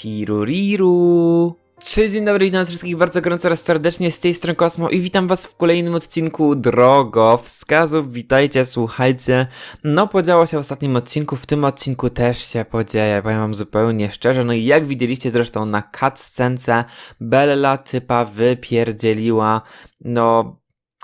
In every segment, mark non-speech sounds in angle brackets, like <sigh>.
Tiruriru. Cześć, dzień dobry, witam wszystkich bardzo gorąco raz serdecznie, z tej strony Kosmo i witam was w kolejnym odcinku Drogowskazów. Witajcie, słuchajcie. No, podziało się w ostatnim odcinku, w tym odcinku też się podzieje, powiem wam zupełnie szczerze. No i jak widzieliście zresztą na cutscence, Bella typa wypierdzieliła, no...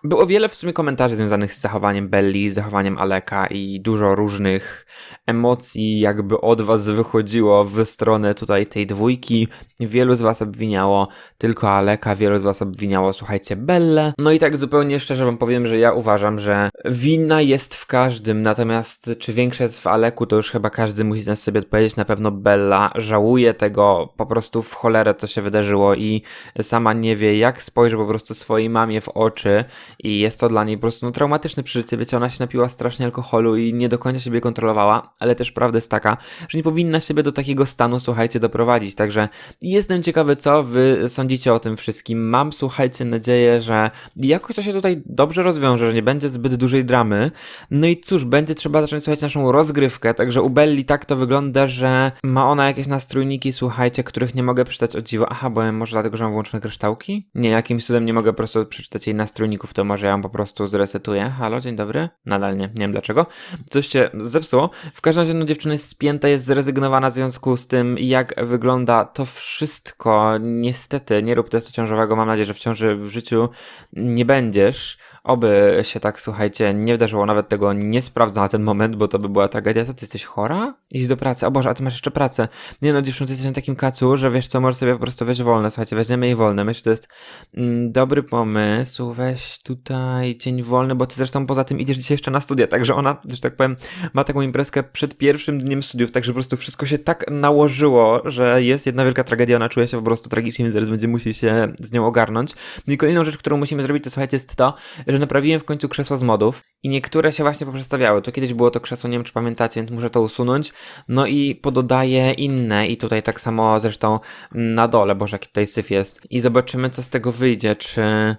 Było wiele w sumie komentarzy związanych z zachowaniem Belli, z zachowaniem Aleka i dużo różnych emocji jakby od was wychodziło w stronę tutaj tej dwójki. Wielu z was obwiniało tylko Aleka, wielu z was obwiniało, słuchajcie, Bellę. No i tak zupełnie szczerze wam powiem, że ja uważam, że wina jest w każdym, natomiast czy większa jest w Aleku, to już chyba każdy musi na sobie odpowiedzieć. Na pewno Bella żałuje tego po prostu w cholerę, co się wydarzyło i sama nie wie, jak spojrzy po prostu swojej mamie w oczy i jest to dla niej po prostu no, traumatyczne przeżycie. Wiecie, ona się napiła strasznie alkoholu i nie do końca siebie kontrolowała, ale też prawda jest taka, że nie powinna siebie do takiego stanu, słuchajcie, doprowadzić. Także jestem ciekawy, co wy sądzicie o tym wszystkim. Mam, słuchajcie, nadzieję, że jakoś to się tutaj dobrze rozwiąże, że nie będzie zbyt dużej dramy. No i cóż, będzie trzeba zacząć słuchać naszą rozgrywkę. Także u Belli tak to wygląda, że ma ona jakieś nastrójniki, słuchajcie, których nie mogę przeczytać o dziwo. Aha, bo może dlatego, że mam włączone kryształki? Nie, jakimś cudem nie mogę po prostu przeczytać jej nastrójników, to może ja ją po prostu zresetuję. Halo, dzień dobry? Nadal nie, nie wiem dlaczego. Coś się zepsuło. W każdym razie, no dziewczyna jest spięta, jest zrezygnowana w związku z tym, jak wygląda to wszystko. Niestety, nie rób testu ciążowego, mam nadzieję, że w ciąży w życiu nie będziesz. Oby się tak, słuchajcie, nie wydarzyło, nawet tego nie sprawdzę na ten moment, bo to by była tragedia. Co, ty jesteś chora? Idź do pracy. O Boże, a ty masz jeszcze pracę. Nie no, dziewczyno, ty jesteś na takim kacu, że wiesz co, możesz sobie po prostu weź wolne. Słuchajcie, weźmiemy jej wolne. Myślę, że to jest mm, dobry pomysł. Weź tutaj dzień wolny, bo ty zresztą poza tym idziesz dzisiaj jeszcze na studia, także ona, że tak powiem, ma taką imprezkę przed pierwszym dniem studiów, także po prostu wszystko się tak nałożyło, że jest jedna wielka tragedia, ona czuje się po prostu tragicznie, więc zaraz będzie musi się z nią ogarnąć. No i kolejną rzecz, którą musimy zrobić, to słuchajcie, jest to, że naprawiłem w końcu krzesła z modów i niektóre się właśnie poprzestawiały. To kiedyś było to krzesło, nie wiem czy pamiętacie, więc muszę to usunąć. No i pododaję inne i tutaj tak samo zresztą na dole, boże jaki tutaj syf jest. I zobaczymy co z tego wyjdzie, czy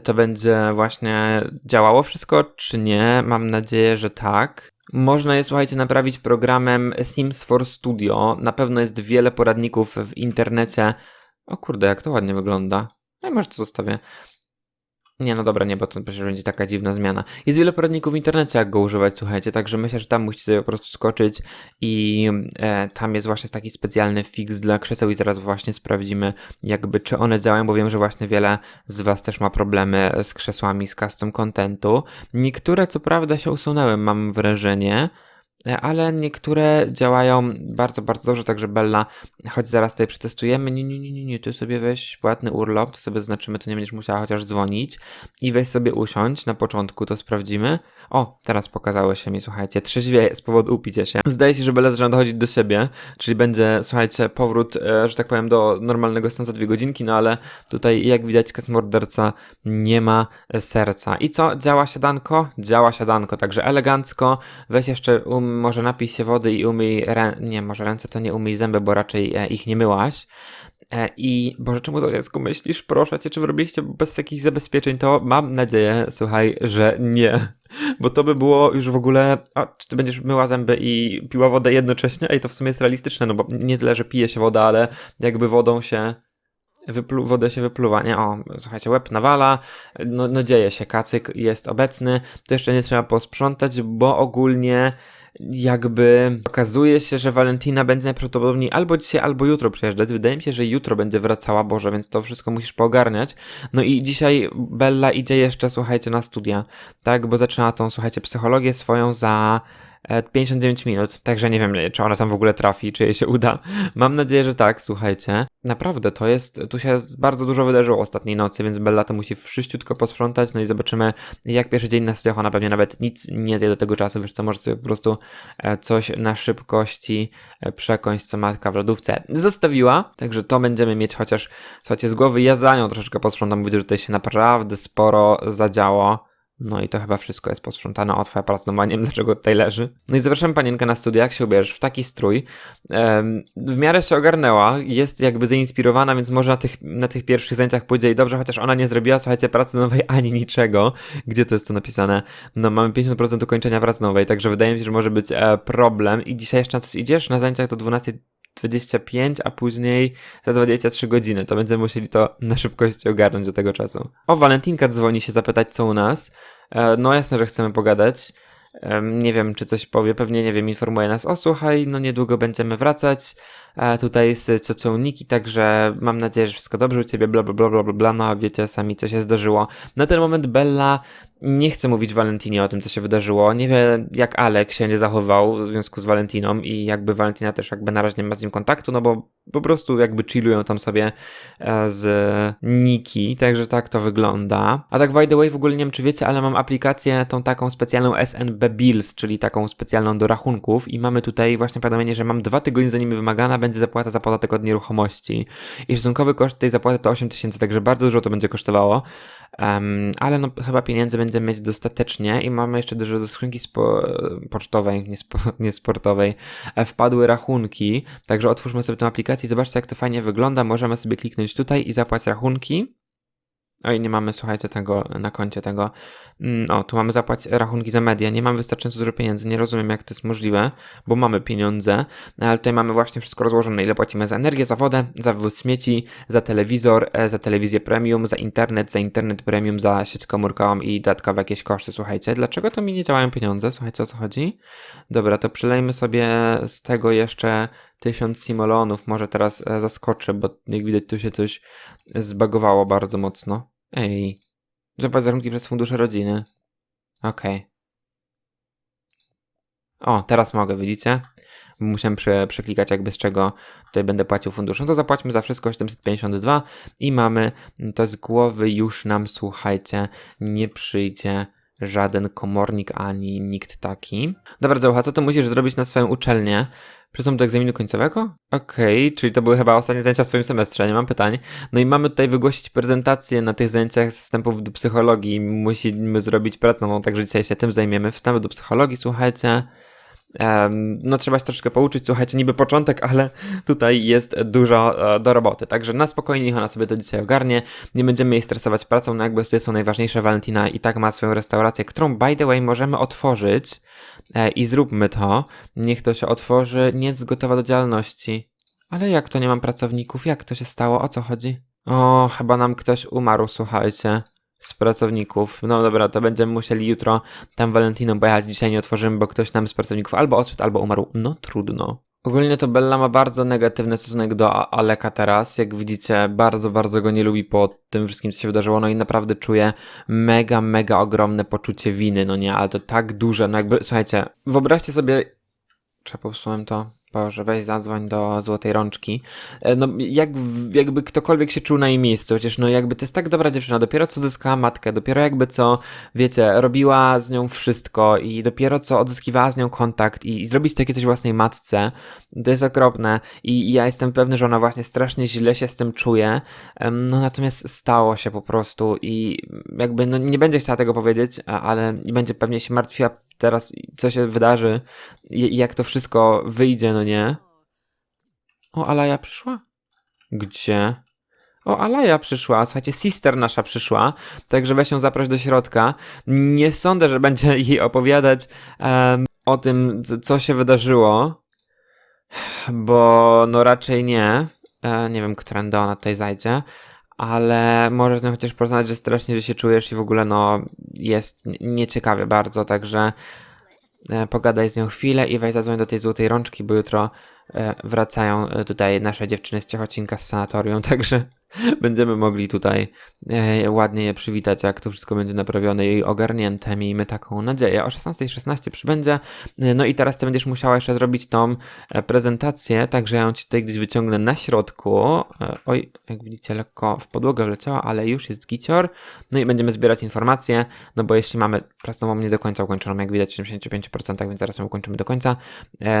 to będzie właśnie działało wszystko, czy nie. Mam nadzieję, że tak. Można je, słuchajcie, naprawić programem Sims for Studio. Na pewno jest wiele poradników w internecie. O kurde, jak to ładnie wygląda. No i może to zostawię. Nie, no dobra, nie, bo to będzie taka dziwna zmiana. Jest wiele poradników w internecie, jak go używać, słuchajcie, także myślę, że tam musicie sobie po prostu skoczyć i e, tam jest właśnie taki specjalny fix dla krzeseł i zaraz właśnie sprawdzimy, jakby czy one działają, bo wiem, że właśnie wiele z Was też ma problemy z krzesłami z custom contentu. Niektóre, co prawda, się usunęły, mam wrażenie, ale niektóre działają bardzo, bardzo dobrze, także Bella, choć zaraz tutaj przetestujemy, nie, nie, nie, nie, nie, tu sobie weź płatny urlop, to sobie znaczymy, to nie będziesz musiała chociaż dzwonić i weź sobie usiąść, na początku to sprawdzimy. O, teraz pokazało się mi, słuchajcie, trzeźwieje z powodu upicia się. Zdaje się, że Bella zaczyna dochodzić do siebie, czyli będzie, słuchajcie, powrót, e, że tak powiem, do normalnego stanu za dwie godzinki, no ale tutaj, jak widać, kas morderca nie ma serca. I co, działa siadanko? Działa siadanko, także elegancko, weź jeszcze um, może napij się wody i umyj nie, może ręce to nie umyj zęby, bo raczej e, ich nie myłaś. E, I Boże, czemu to dziecku myślisz? Proszę cię, czy wy robiliście bez jakichś zabezpieczeń? To mam nadzieję, słuchaj, że nie. Bo to by było już w ogóle. A, czy ty będziesz myła zęby i piła wodę jednocześnie? Ej, to w sumie jest realistyczne, no bo nie tyle, że pije się woda, ale jakby wodą się wyplu- wodę się wypluwa, nie? O, słuchajcie, łeb nawala, no, no dzieje się, kacyk jest obecny, to jeszcze nie trzeba posprzątać, bo ogólnie jakby okazuje się, że Valentina będzie najprawdopodobniej albo dzisiaj, albo jutro przyjeżdżać. Wydaje mi się, że jutro będzie wracała Boże, więc to wszystko musisz poogarniać. No i dzisiaj Bella idzie jeszcze, słuchajcie, na studia, tak? Bo zaczyna tą, słuchajcie, psychologię swoją za 59 minut, także nie wiem, czy ona tam w ogóle trafi, czy jej się uda. Mam nadzieję, że tak, słuchajcie. Naprawdę, to jest, tu się bardzo dużo wydarzyło ostatniej nocy, więc Bella to musi wszyściutko posprzątać, no i zobaczymy, jak pierwszy dzień na studiach, ona pewnie nawet nic nie zje do tego czasu, wiesz co, może sobie po prostu e, coś na szybkości e, przekąść, co matka w lodówce zostawiła, także to będziemy mieć chociaż, słuchajcie, z głowy. Ja za nią troszeczkę posprzątam, widzę, że tutaj się naprawdę sporo zadziało. No i to chyba wszystko jest posprzątane. O, twoja nie wiem dlaczego tutaj leży. No i zapraszam panienkę na studia, jak się ubierzesz w taki strój. W miarę się ogarnęła, jest jakby zainspirowana, więc może na tych, na tych pierwszych zajęciach pójdzie i dobrze, chociaż ona nie zrobiła, słuchajcie, pracy nowej ani niczego. Gdzie to jest to napisane? No mamy 50% ukończenia pracy nowej, także wydaje mi się, że może być e, problem. I dzisiaj jeszcze na coś idziesz? Na zajęciach do 12 25, a później za 23 godziny. To będziemy musieli to na szybkości ogarnąć do tego czasu. O, Walentinka dzwoni się zapytać, co u nas. E, No jasne, że chcemy pogadać. Em, Nie wiem, czy coś powie, pewnie nie wiem, informuje nas, o słuchaj, no niedługo będziemy wracać e, tutaj z ciocią Niki, także mam nadzieję, że wszystko dobrze u ciebie, bla bla bla bla bla, no wiecie sami, co się zdarzyło. Na ten moment Bella nie chce mówić Valentinie o tym, co się wydarzyło, nie wie jak Alek się nie zachował w związku z Valentiną i jakby Valentina też jakby na razie nie ma z nim kontaktu, no bo po prostu jakby chillują tam sobie e, z Niki, także tak to wygląda. A tak by the way, w ogóle nie wiem czy wiecie, ale mam aplikację tą taką specjalną SNB Bills, czyli taką specjalną do rachunków i mamy tutaj właśnie powiadomienie, że mam dwa tygodnie za nimi wymagana, będzie zapłata za podatek od nieruchomości i szacunkowy koszt tej zapłaty to 8 tysięcy, także bardzo dużo to będzie kosztowało. Em, ale no chyba pieniędzy będziemy mieć dostatecznie i mamy jeszcze dużo do skrzynki spo, pocztowej, nie, spo, nie sportowej, e, wpadły rachunki, także otwórzmy sobie tę aplikację i zobaczcie jak to fajnie wygląda, możemy sobie kliknąć tutaj i zapłać rachunki. Oj, nie mamy, słuchajcie, tego na koncie tego. Mm, O, tu mamy zapłać rachunki za media. Nie mamy wystarczająco dużo pieniędzy. Nie rozumiem, jak to jest możliwe, bo mamy pieniądze, no, ale tutaj mamy właśnie wszystko rozłożone. Ile płacimy za energię, za wodę, za wywóz śmieci, za telewizor, e, za telewizję premium, za internet, za internet premium, za sieć komórkową i dodatkowe jakieś koszty. Słuchajcie, dlaczego to mi nie działają pieniądze? Słuchajcie, o co chodzi? Dobra, to przelejmy sobie z tego jeszcze 1000 simolonów. Może teraz e, zaskoczę, bo jak widać, tu się coś zbagowało bardzo mocno. Ej, zobacz zarunki przez fundusze rodziny. Okej. O, teraz mogę, widzicie? Musiałem prze, przeklikać jakby z czego tutaj będę płacił fundusz. No to zapłaćmy za wszystko 752 i mamy to z głowy już nam, słuchajcie, nie przyjdzie żaden komornik ani nikt taki. Dobra, Zaucha, co ty musisz zrobić na swoją uczelnię? Przystąp do egzaminu końcowego? Okej, czyli to były chyba ostatnie zajęcia w twoim semestrze, nie mam pytań. No i mamy tutaj wygłosić prezentację na tych zajęciach z wstępów do psychologii. Musimy zrobić pracę nową, także dzisiaj się tym zajmiemy. Wstęp do psychologii, słuchajcie. No trzeba się troszeczkę pouczyć, słuchajcie, niby początek, ale tutaj jest dużo e, do roboty, także na spokojnie niech ona sobie to dzisiaj ogarnie, nie będziemy jej stresować pracą, no jakby to są najważniejsze, Valentina i tak ma swoją restaurację, którą by the way możemy otworzyć e, i zróbmy to, niech to się otworzy, nie jest gotowa do działalności. Ale jak to nie mam pracowników, jak to się stało, o co chodzi? O, chyba nam ktoś umarł, słuchajcie. Z pracowników. No dobra, to będziemy musieli jutro tam Valentiną pojechać. Dzisiaj nie otworzymy, bo ktoś nam z pracowników albo odszedł, albo umarł. No trudno. Ogólnie to Bella ma bardzo negatywny stosunek do Aleka teraz. Jak widzicie, bardzo, bardzo go nie lubi po tym wszystkim, co się wydarzyło. No i naprawdę czuje mega, mega ogromne poczucie winy. No nie, ale to tak duże. No jakby, słuchajcie, wyobraźcie sobie. Trzeba popsułem to. Boże, weź zadzwoń do Złotej Rączki. E, No, jak, jakby ktokolwiek się czuł na jej miejscu, chociaż no jakby to jest tak dobra dziewczyna, dopiero co zyskała matkę, dopiero jakby co, wiecie, robiła z nią wszystko i dopiero co odzyskiwała z nią kontakt i, i zrobić takie coś własnej matce, to jest okropne. I, i ja jestem pewny, że ona właśnie strasznie źle się z tym czuje, no natomiast stało się po prostu i jakby, no nie będzie chciała tego powiedzieć, ale będzie pewnie się martwiła teraz, co się wydarzy jak to wszystko wyjdzie, no nie? O, Alaja przyszła? Gdzie? O, Alaja przyszła, słuchajcie, sister nasza przyszła, także weź ją zaproś do środka. Nie sądzę, że będzie <laughs> jej opowiadać em, o tym, co- się wydarzyło, bo no raczej nie. E, nie wiem, którędy ona tutaj zajdzie, ale możesz z nią chociaż poznać, że strasznie, że się czujesz i w ogóle no jest nie- nieciekawie bardzo, także pogadaj z nią chwilę i weź zadzwoń do tej złotej rączki, bo jutro e, wracają e, tutaj nasze dziewczyny z Ciechocinka z sanatorium, <laughs> także <laughs> będziemy mogli tutaj e, ładnie je przywitać, jak to wszystko będzie naprawione i ogarnięte. Miejmy taką nadzieję. O 16.16 przybędzie. E, No i teraz ty będziesz musiała jeszcze zrobić tą e, prezentację, także ja ją ci tutaj gdzieś wyciągnę na środku. Oj, jak widzicie, lekko w podłogę wleciała, ale już jest gicior. No i będziemy zbierać informacje, no bo jeśli mamy pracę nie do końca ukończoną, jak widać w 75%, więc zaraz ją ukończymy do końca,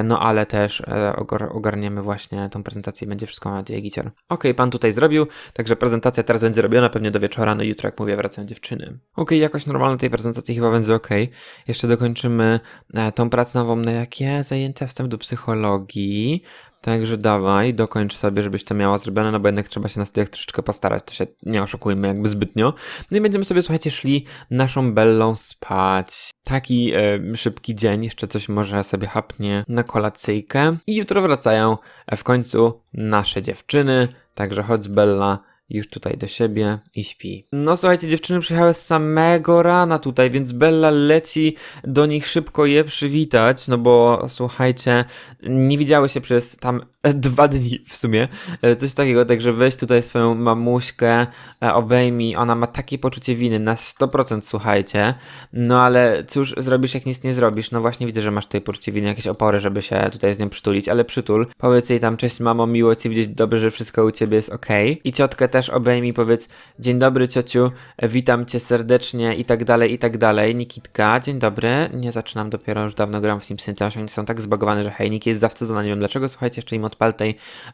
no ale też ogar- ogarniemy właśnie tą prezentację i będzie wszystko mam nadzieję gicior. Okej, pan tutaj zrobił, także prezentacja teraz będzie robiona pewnie do wieczora, no jutro jak mówię wracają dziewczyny. Okej, jakoś normalna tej prezentacji chyba będzie okej. Jeszcze dokończymy e, tą pracę nową na jakie zajęcia wstęp do psychologii. Także dawaj, dokończ sobie, żebyś to miała zrobione, no bo jednak trzeba się na studiach troszeczkę postarać, to się nie oszukujmy jakby zbytnio. No i będziemy sobie, słuchajcie, szli naszą Bellą spać. Taki e, szybki dzień, jeszcze coś może sobie hapnie na kolacyjkę. I jutro wracają e, w końcu nasze dziewczyny, także chodź Bella już tutaj do siebie i śpi. No słuchajcie, dziewczyny przyjechały z samego rana tutaj, więc Bella leci do nich szybko je przywitać, no bo słuchajcie, nie widziały się przez tam <laughs> dwa dni w sumie, e, coś takiego, także weź tutaj swoją mamuśkę, e, obejmij, ona ma takie poczucie winy na 100% słuchajcie, no ale cóż zrobisz jak nic nie zrobisz, no właśnie widzę, że masz tutaj poczucie winy, jakieś opory, żeby się tutaj z nią przytulić, ale przytul, powiedz jej tam, cześć mamo, miło cię widzieć, dobrze, że wszystko u ciebie jest ok i ciotkę też obejmij, powiedz, dzień dobry ciociu, witam cię serdecznie i tak dalej, i tak dalej, Nikitka, dzień dobry, nie zaczynam dopiero, już dawno gram w Simsy, oni są tak zbagowane, że hej, Niki jest zawstydzona, nie wiem dlaczego, słuchajcie, jeszcze im odpal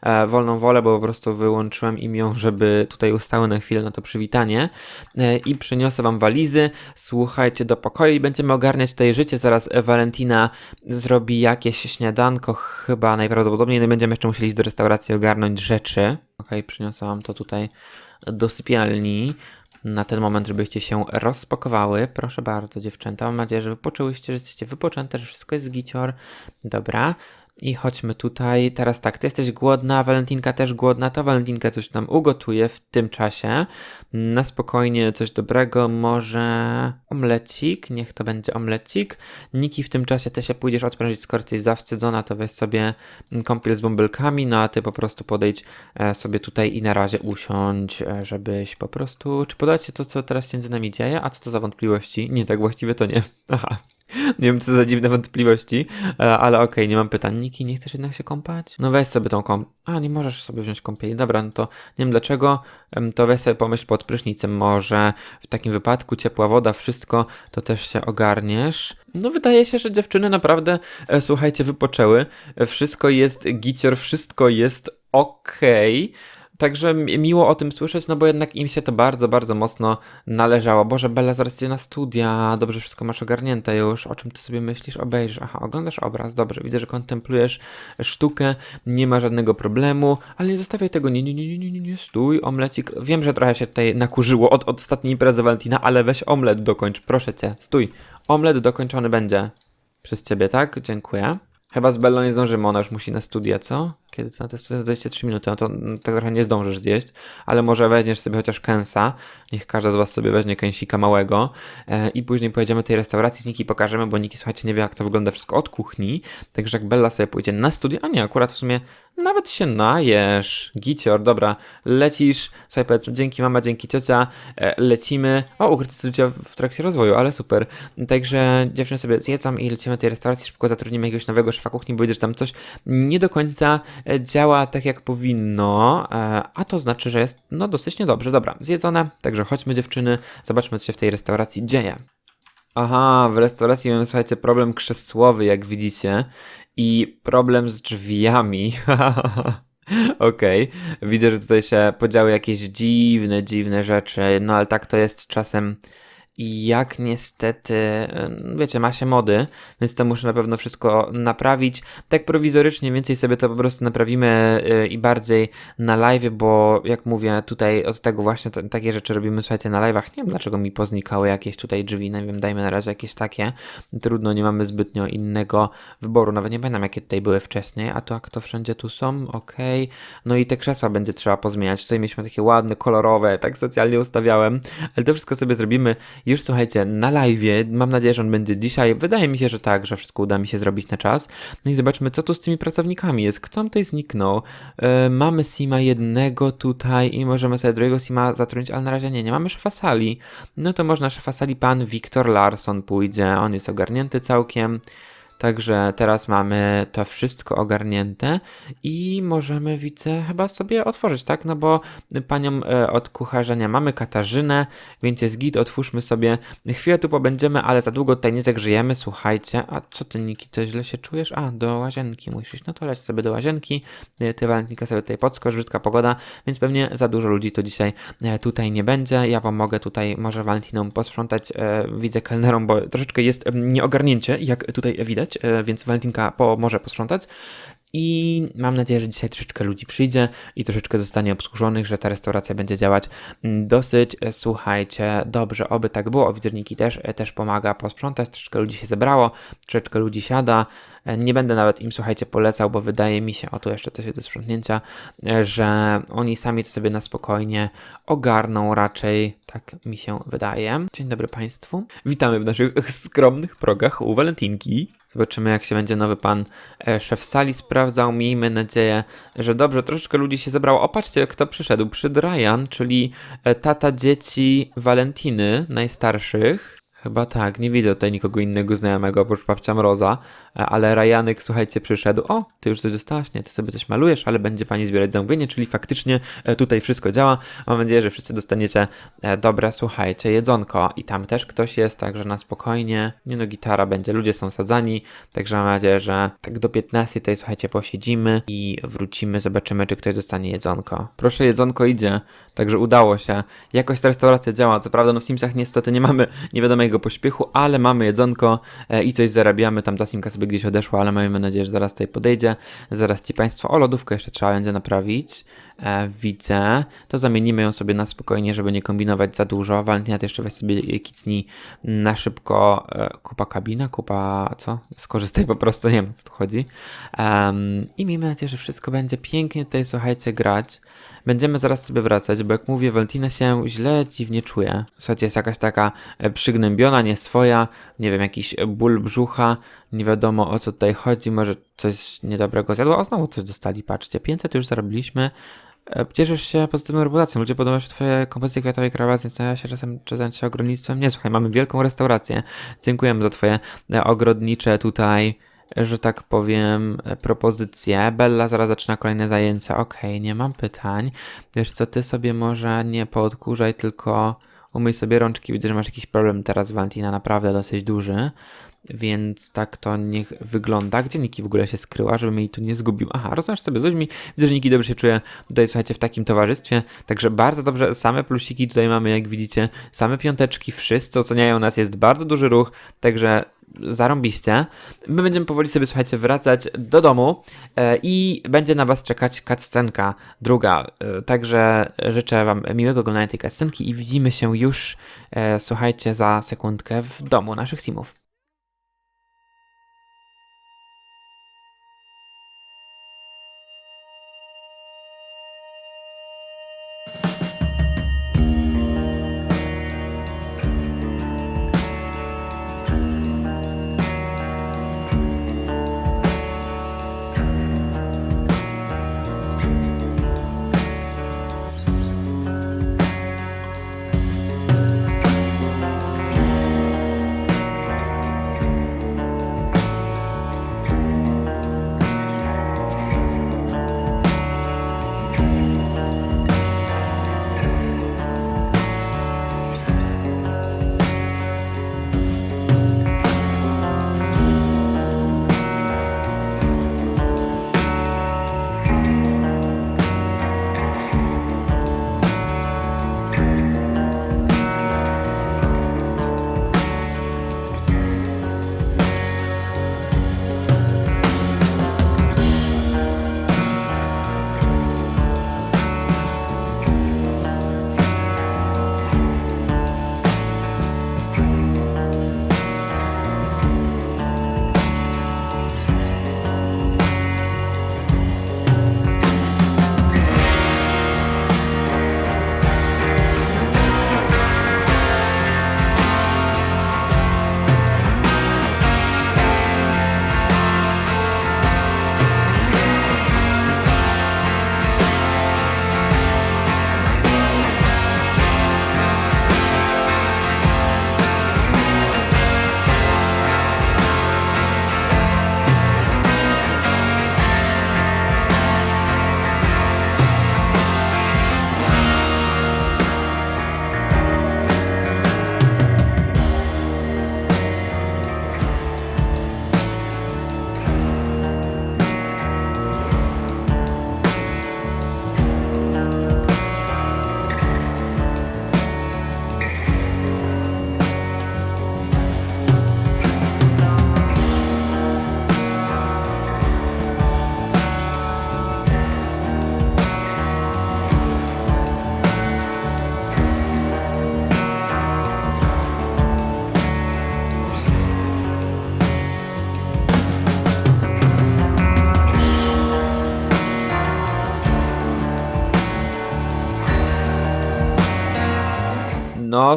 e, wolną wolę, bo po prostu wyłączyłem im ją, żeby tutaj ustały na chwilę na to przywitanie e, i przyniosę wam walizy, słuchajcie, do pokoju i będziemy ogarniać tutaj życie, zaraz Valentina zrobi jakieś śniadanko, chyba najprawdopodobniej, no będziemy jeszcze musieli iść do restauracji ogarnąć rzeczy, okej, przyniosę wam to tutaj do sypialni, na ten moment, żebyście się rozpakowały. Proszę bardzo, dziewczęta. Mam nadzieję, że wypoczęłyście, że jesteście wypoczęte, że wszystko jest gicior. Dobra. I chodźmy tutaj. Teraz tak, ty jesteś głodna, Walentinka też głodna, to Walentinka coś tam ugotuje w tym czasie. Na spokojnie coś dobrego, może omlecik, niech to będzie omlecik. Niki w tym czasie ty się pójdziesz odprężyć, skoro jesteś zawstydzona, to weź sobie kąpiel z bąbelkami, no a ty po prostu podejdź e, sobie tutaj i na razie usiądź, e, żebyś po prostu... Czy podać się to, co teraz się między nami dzieje? A co to za wątpliwości? Nie, tak właściwie to nie. <laughs> Aha. Nie wiem, co za dziwne wątpliwości, e, ale okej, okay, nie mam pytań. Niki, nie chcesz jednak się kąpać? No weź sobie tą kąp... A, nie możesz sobie wziąć kąpieli. Dobra, no to nie wiem dlaczego, to weź sobie pomyśl pod prysznicem. Może w takim wypadku ciepła woda, wszystko, to też się ogarniesz. No wydaje się, że dziewczyny naprawdę, e, słuchajcie, wypoczęły. E, wszystko jest gicior, wszystko jest okej. Okay. Także miło o tym słyszeć, no bo jednak im się to bardzo, bardzo mocno należało. Boże, Bella zaraz idzie na studia, dobrze wszystko masz ogarnięte już. O czym ty sobie myślisz? Obejrzysz. Aha, oglądasz obraz, dobrze. Widzę, że kontemplujesz sztukę, nie ma żadnego problemu, ale nie zostawiaj tego, nie, nie, nie, nie, nie, nie, stój, omlecik. Wiem, że trochę się tutaj nakurzyło od, od ostatniej imprezy Valentina, ale weź omlet dokończ, proszę cię, stój. Omlet dokończony będzie przez ciebie, tak? Dziękuję. Chyba z Bellą nie zdążymy, ona już musi na studia, co? Kiedy to na te studia 23 minuty, no to, no to trochę nie zdążysz zjeść, ale może weźmiesz sobie chociaż kęsa, niech każda z was sobie weźmie kęsika małego e, i później pojedziemy do tej restauracji z Niki pokażemy, bo Niki, słuchajcie, nie wie jak to wygląda wszystko od kuchni, także jak Bella sobie pójdzie na studia, a nie, akurat w sumie nawet się najesz. Gicior, dobra, lecisz, słuchaj, powiedzmy, dzięki mama, dzięki ciocia, e, lecimy. O, ukryte życia w trakcie rozwoju, ale super. Także dziewczyny sobie zjedzą i lecimy do tej restauracji, szybko zatrudnimy jakiegoś nowego szefa kuchni, bo widzę, że tam coś nie do końca e, działa tak, jak powinno, e, a to znaczy, że jest, no, dosyć niedobrze. Dobra, zjedzone, także chodźmy dziewczyny, zobaczmy, co się w tej restauracji dzieje. Aha, w restauracji mamy, słuchajcie, problem krzesłowy, jak widzicie i problem z drzwiami. <laughs> Okej, okay. widzę, że tutaj się podziały jakieś dziwne, dziwne rzeczy, no ale tak to jest czasem jak niestety, wiecie, ma się mody, więc to muszę na pewno wszystko naprawić. Tak prowizorycznie więcej sobie to po prostu naprawimy y, i bardziej na live, bo jak mówię, tutaj od tego właśnie takie rzeczy robimy, słuchajcie, na live'ach. Nie wiem, dlaczego mi poznikały jakieś tutaj drzwi, nie wiem, dajmy na razie jakieś takie. Trudno, nie mamy zbytnio innego wyboru, nawet nie pamiętam, jakie tutaj były wcześniej, a to jak to wszędzie tu są, ok. No i te krzesła będzie trzeba pozmieniać. Tutaj mieliśmy takie ładne, kolorowe, tak socjalnie ustawiałem, ale to wszystko sobie zrobimy już słuchajcie, na live. Mam nadzieję, że on będzie dzisiaj. Wydaje mi się, że tak, że wszystko uda mi się zrobić na czas. No i zobaczmy, co tu z tymi pracownikami jest. Kto tutaj zniknął? Yy, mamy Sima jednego tutaj i możemy sobie drugiego Sima zatrudnić, ale na razie nie, nie mamy szefa sali. No to można szefa sali pan Wiktor Larson pójdzie. On jest ogarnięty całkiem. Także teraz mamy to wszystko ogarnięte i możemy, widzę, chyba sobie otworzyć, tak? No bo panią e, od kucharzenia mamy Katarzynę, więc jest git, otwórzmy sobie. Chwilę tu pobędziemy, ale za długo tutaj nie zagrzejemy, słuchajcie. A co ty, Niki, to źle się czujesz? A, do łazienki musisz. No to leć sobie do łazienki. E, ty, Walentinka, sobie tutaj podskocz, brzydka pogoda, więc pewnie za dużo ludzi to dzisiaj e, tutaj nie będzie. Ja pomogę tutaj może Walentiną posprzątać. Widzę kelnerom, bo troszeczkę jest nieogarnięcie, jak tutaj widać. E, więc Walentinka pomoże posprzątać. I mam nadzieję, że dzisiaj troszeczkę ludzi przyjdzie i troszeczkę zostanie obsłużonych, że ta restauracja będzie działać mm, dosyć, e, słuchajcie, dobrze, oby tak było. Witerniki też, e, też pomaga posprzątać, troszeczkę ludzi się zebrało, troszeczkę ludzi siada. Nie będę nawet im, słuchajcie, polecał, bo wydaje mi się, o tu jeszcze coś jest do sprzątnięcia, że oni sami to sobie na spokojnie ogarną raczej, tak mi się wydaje. Dzień dobry Państwu. Witamy w naszych <laughs> skromnych progach u Walentinki. Zobaczymy, jak się będzie nowy pan e, szef sali sprawdzał. Miejmy nadzieję, że dobrze. Troszeczkę ludzi się zebrało. O, patrzcie, kto przyszedł. Przyd Ryan, czyli e, tata dzieci Walentiny, najstarszych. Chyba tak, nie widzę tutaj nikogo innego znajomego oprócz babcia Mroza, e, ale Rajanek, słuchajcie, przyszedł. O, ty już coś dostałaś? Nie, ty sobie coś malujesz, ale będzie pani zbierać zamówienie, czyli faktycznie e, tutaj wszystko działa. Mam nadzieję, że wszyscy dostaniecie e, dobre, słuchajcie, jedzonko. I tam też ktoś jest, także na spokojnie. Nie no, gitara będzie, ludzie są sadzani, także mam nadzieję, że tak do 15 tutaj, słuchajcie, posiedzimy i wrócimy, zobaczymy, czy ktoś dostanie jedzonko. Proszę, jedzonko idzie, także udało się. Jakoś ta restauracja działa, co prawda no w Simsach niestety nie mamy nie wiadomo pośpiechu, ale mamy jedzonko e, i coś zarabiamy. Tam ta Simka sobie gdzieś odeszła, ale mamy nadzieję, że zaraz tutaj podejdzie. Zaraz ci Państwo, o lodówkę jeszcze trzeba będzie naprawić. E, widzę. To zamienimy ją sobie na spokojnie, żeby nie kombinować za dużo. Valentina to jeszcze weź sobie kicnij na szybko. E, kupa kabina, kupa co? Skorzystaj po prostu, nie wiem co tu chodzi. I miejmy nadzieję, że wszystko będzie pięknie tutaj, słuchajcie, grać. Będziemy zaraz sobie wracać, bo jak mówię, Valentina się źle, dziwnie czuje. Słuchajcie, jest jakaś taka e, przygnębiona, nie swoja, nie wiem, jakiś ból brzucha, nie wiadomo o co tutaj chodzi, może coś niedobrego zjadła. O, znowu coś dostali, patrzcie, 500 już zarobiliśmy. E, Cieszysz się pozytywną reputacją. Ludzie podobają się twoje kompozycje kwiatowej krawaty, zastanawiają się czasem, zająć się ogrodnictwem. Nie, słuchaj, mamy wielką restaurację. Dziękujemy za twoje e, ogrodnicze tutaj, że tak powiem, e, propozycje. Bella zaraz zaczyna kolejne zajęcia. Okej, nie mam pytań. Wiesz co, ty sobie może nie podkurzaj, tylko umyj sobie rączki. Widzę, że masz jakiś problem teraz, Valentina, naprawdę dosyć duży. Więc tak to niech wygląda. Gdzie Niki w ogóle się skryła, żeby jej tu nie zgubił? Aha, rozmawiasz sobie z ludźmi. Widzę, że Niki dobrze się czuje tutaj, słuchajcie, w takim towarzystwie. Także bardzo dobrze. Same plusiki tutaj mamy, jak widzicie. Same piąteczki. Wszyscy oceniają nas. Jest bardzo duży ruch. Także zarąbiście. My będziemy powoli sobie, słuchajcie, wracać do domu e, i będzie na was czekać cutscenka druga. E, także życzę wam miłego oglądania tej cutscenki i widzimy się już, e, słuchajcie, za sekundkę w domu naszych simów.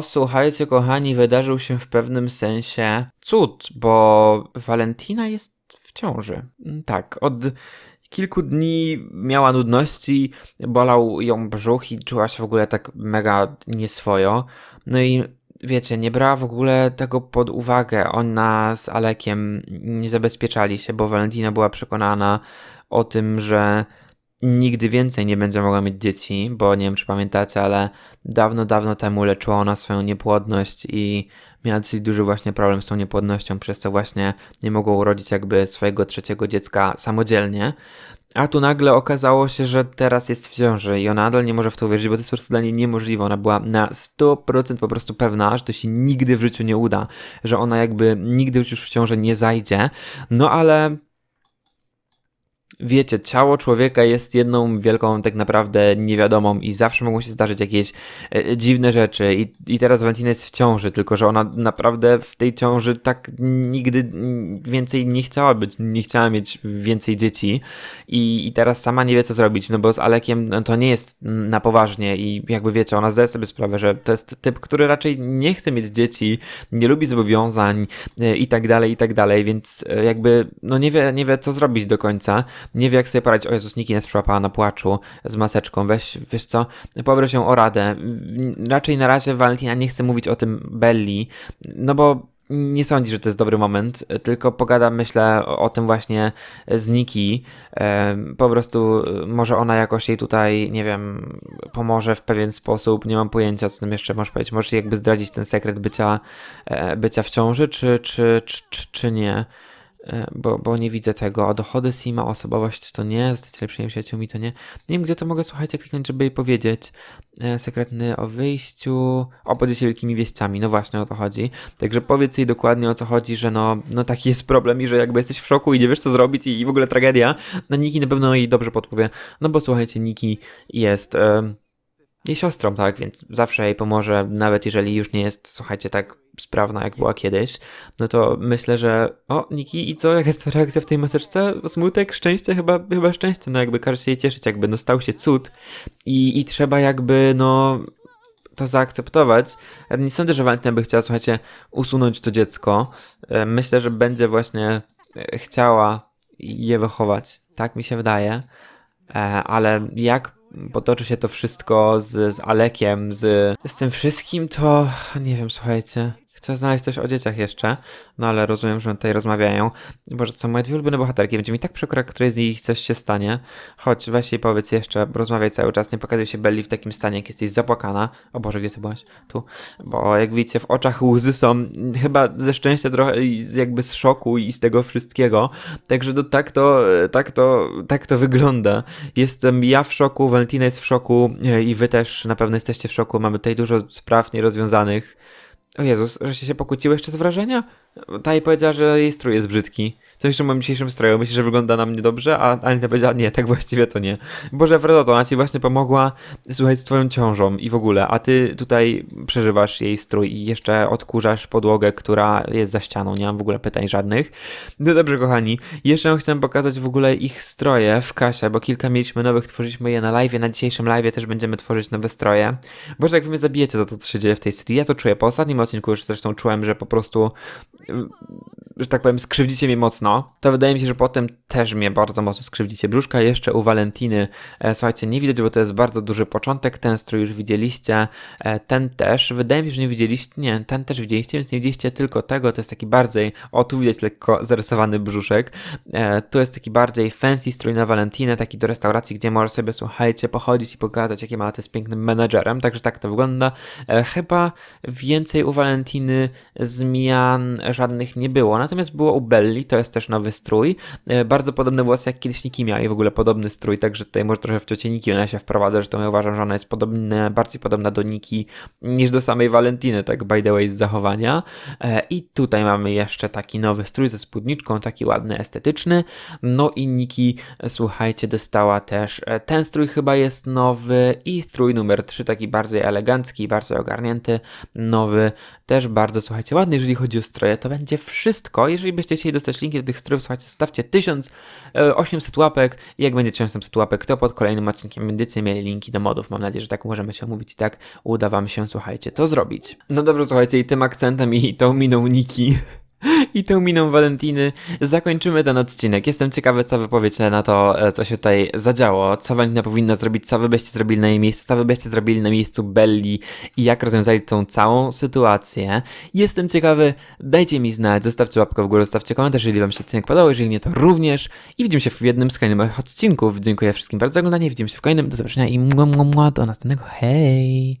Słuchajcie, kochani, wydarzył się w pewnym sensie cud, bo Valentina jest w ciąży. Mm, Tak, od kilku dni miała nudności, bolał ją brzuch i czuła się w ogóle tak mega nieswojo. No i wiecie, nie brała w ogóle tego pod uwagę. Ona z Alekiem nie zabezpieczali się, bo Valentina była przekonana o tym, że nigdy więcej nie będzie mogła mieć dzieci, bo nie wiem, czy pamiętacie, ale dawno, dawno temu leczyła ona swoją niepłodność i miała dosyć duży właśnie problem z tą niepłodnością, przez co właśnie nie mogła urodzić jakby swojego trzeciego dziecka samodzielnie. A tu nagle okazało się, że teraz jest w ciąży i ona nadal nie może w to uwierzyć, bo to jest po prostu dla niej niemożliwe. Ona była na 100% po prostu pewna, że to się nigdy w życiu nie uda, że ona jakby nigdy już w ciąży nie zajdzie. No ale Wiecie, ciało człowieka jest jedną wielką tak naprawdę niewiadomą i zawsze mogą się zdarzyć jakieś e, dziwne rzeczy. I, i teraz Valentina jest w ciąży, tylko że ona naprawdę w tej ciąży tak nigdy więcej nie chciała być, nie chciała mieć więcej dzieci. I, i teraz sama nie wie co zrobić, no bo z Alekiem no, to nie jest na poważnie. I jakby wiecie, ona zdaje sobie sprawę, że to jest typ, który raczej nie chce mieć dzieci, nie lubi zobowiązań e, i tak dalej, i tak dalej, więc e, jakby no nie wie, nie wie co zrobić do końca nie wie jak sobie poradzić. O Jezus, Niki nas przyłapała na płaczu z maseczką. Weź, wiesz co, poproś się o radę. Raczej na razie Valentina nie chce mówić o tym Belli, no bo nie sądzi, że to jest dobry moment, tylko pogadam, myślę o, o tym właśnie z Niki. E, po prostu e, może ona jakoś jej tutaj, nie wiem, pomoże w pewien sposób. Nie mam pojęcia, co tam jeszcze możesz powiedzieć. Możesz jakby zdradzić ten sekret bycia, e, bycia w ciąży, czy, czy, czy, czy, czy nie? E, bo, bo nie widzę tego. A dochody Sima, osobowość to nie, zostać lepszymi przyjaciółmi to nie. Nie wiem, gdzie to mogę, słuchajcie, kliknąć, żeby jej powiedzieć. E, sekretny o wyjściu, o podzielić wielkimi wieściami, no właśnie o to chodzi. Także powiedz jej dokładnie o co chodzi, że no, no taki jest problem i że jakby jesteś w szoku i nie wiesz co zrobić i, i w ogóle tragedia. No Niki na pewno jej dobrze podpowie. No bo słuchajcie, Niki jest... jej siostrą, tak, więc zawsze jej pomoże, nawet jeżeli już nie jest, słuchajcie, tak sprawna jak była kiedyś, no to myślę, że o, Niki, i co, jaka jest reakcja w tej maseczce? Smutek, szczęście? Chyba, chyba szczęście, no jakby każe się jej cieszyć, jakby no stał się cud i, i trzeba jakby, no to zaakceptować. Nie sądzę, że Valentina by chciała, słuchajcie, usunąć to dziecko. E, myślę, że będzie właśnie e, chciała je wychować. Tak mi się wydaje. E, ale jak potoczy się to wszystko z, z Alekiem, z, z tym wszystkim, to nie wiem, słuchajcie. Chcę znaleźć coś o dzieciach jeszcze, no ale rozumiem, że tutaj rozmawiają. Boże, co moje dwie ulubione bohaterki, będzie mi tak przykro, jak której z nich coś się stanie. Chodź, weź jej powiedz jeszcze, rozmawiaj cały czas, nie pokazuj się Belli w takim stanie, jak jesteś zapłakana. O Boże, gdzie ty byłaś? Tu. Bo jak widzicie, w oczach łzy są chyba ze szczęścia trochę jakby z szoku i z tego wszystkiego. Także to, tak to, tak to, tak to wygląda. Jestem ja w szoku, Valentina jest w szoku e, i wy też na pewno jesteście w szoku. Mamy tutaj dużo spraw nierozwiązanych. O Jezus, żeście się pokłóciły jeszcze z wrażenia? Ta jej powiedziała, że jej strój jest brzydki. Co jeszcze w moim dzisiejszym stroju? Myślisz, że wygląda na mnie dobrze? A Anita powiedziała, nie, tak właściwie to nie. Boże, Fredo, to ona ci właśnie pomogła, słuchaj, z twoją ciążą i w ogóle, a ty tutaj przeżywasz jej strój i jeszcze odkurzasz podłogę, która jest za ścianą, nie mam w ogóle pytań żadnych. No dobrze, kochani, jeszcze chcę pokazać w ogóle ich stroje w kasie, bo kilka mieliśmy nowych, tworzyliśmy je na live, na dzisiejszym live też będziemy tworzyć nowe stroje. Boże, jak wy mnie zabijecie, to to się dzieje w tej serii. Ja to czuję, po ostatnim odcinku już zresztą czułem, że po prostu że tak powiem, skrzywdzicie mnie mocno, to wydaje mi się, że potem też mnie bardzo mocno skrzywdzicie. Brzuszka jeszcze u Valentiny, e, słuchajcie, nie widać, bo to jest bardzo duży początek, ten strój już widzieliście, e, ten też, wydaje mi się, że nie widzieliście, nie, ten też widzieliście, więc nie widzieliście tylko tego, to jest taki bardziej, o tu widać lekko zarysowany brzuszek, e, to jest taki bardziej fancy strój na Valentinę, taki do restauracji, gdzie możesz sobie, słuchajcie, pochodzić i pokazać, jakie ma to z pięknym menedżerem, także tak to wygląda. Chyba więcej u Valentiny zmian żadnych nie było, natomiast było u Belli, to jest też nowy strój, e, bardzo podobny włosy jak kiedyś Niki miała i w ogóle podobny strój, także tutaj może trochę w ciocie Niki ona się wprowadza, że to ja uważam, że ona jest podobna, bardziej podobna do Niki niż do samej Valentiny, tak by the way z zachowania. E, I tutaj mamy jeszcze taki nowy strój ze spódniczką, taki ładny, estetyczny. No i Niki, e, słuchajcie, dostała też ten strój chyba jest nowy i strój numer 3, taki bardziej elegancki, bardzo ogarnięty, nowy, też bardzo, słuchajcie, ładny, jeżeli chodzi o stroje, to będzie wszystko. Jeżeli byście chcieli dostać linki do tych strojów, słuchajcie, stawcie 1800 łapek i jak będzie 1800 łapek, to pod kolejnym odcinkiem będziecie mieli linki do modów. Mam nadzieję, że tak możemy się omówić i tak uda wam się, słuchajcie, to zrobić. No dobrze, słuchajcie, i tym akcentem i tą miną Niki i tą miną Walentiny. Zakończymy ten odcinek. Jestem ciekawy, co wy powiecie na to, e, co się tutaj zadziało, co Valentina powinna zrobić, co wy byście zrobili na jej miejscu, co wy byście zrobili na miejscu Belli? I jak rozwiązali tą całą sytuację. Jestem ciekawy, dajcie mi znać, zostawcie łapkę w górę, zostawcie komentarz, jeżeli wam się odcinek podobał, jeżeli nie, to również. I widzimy się w jednym z kolejnych odcinków. Dziękuję wszystkim bardzo za oglądanie, widzimy się w kolejnym, do zobaczenia i mua, mua, mua, do następnego, hej!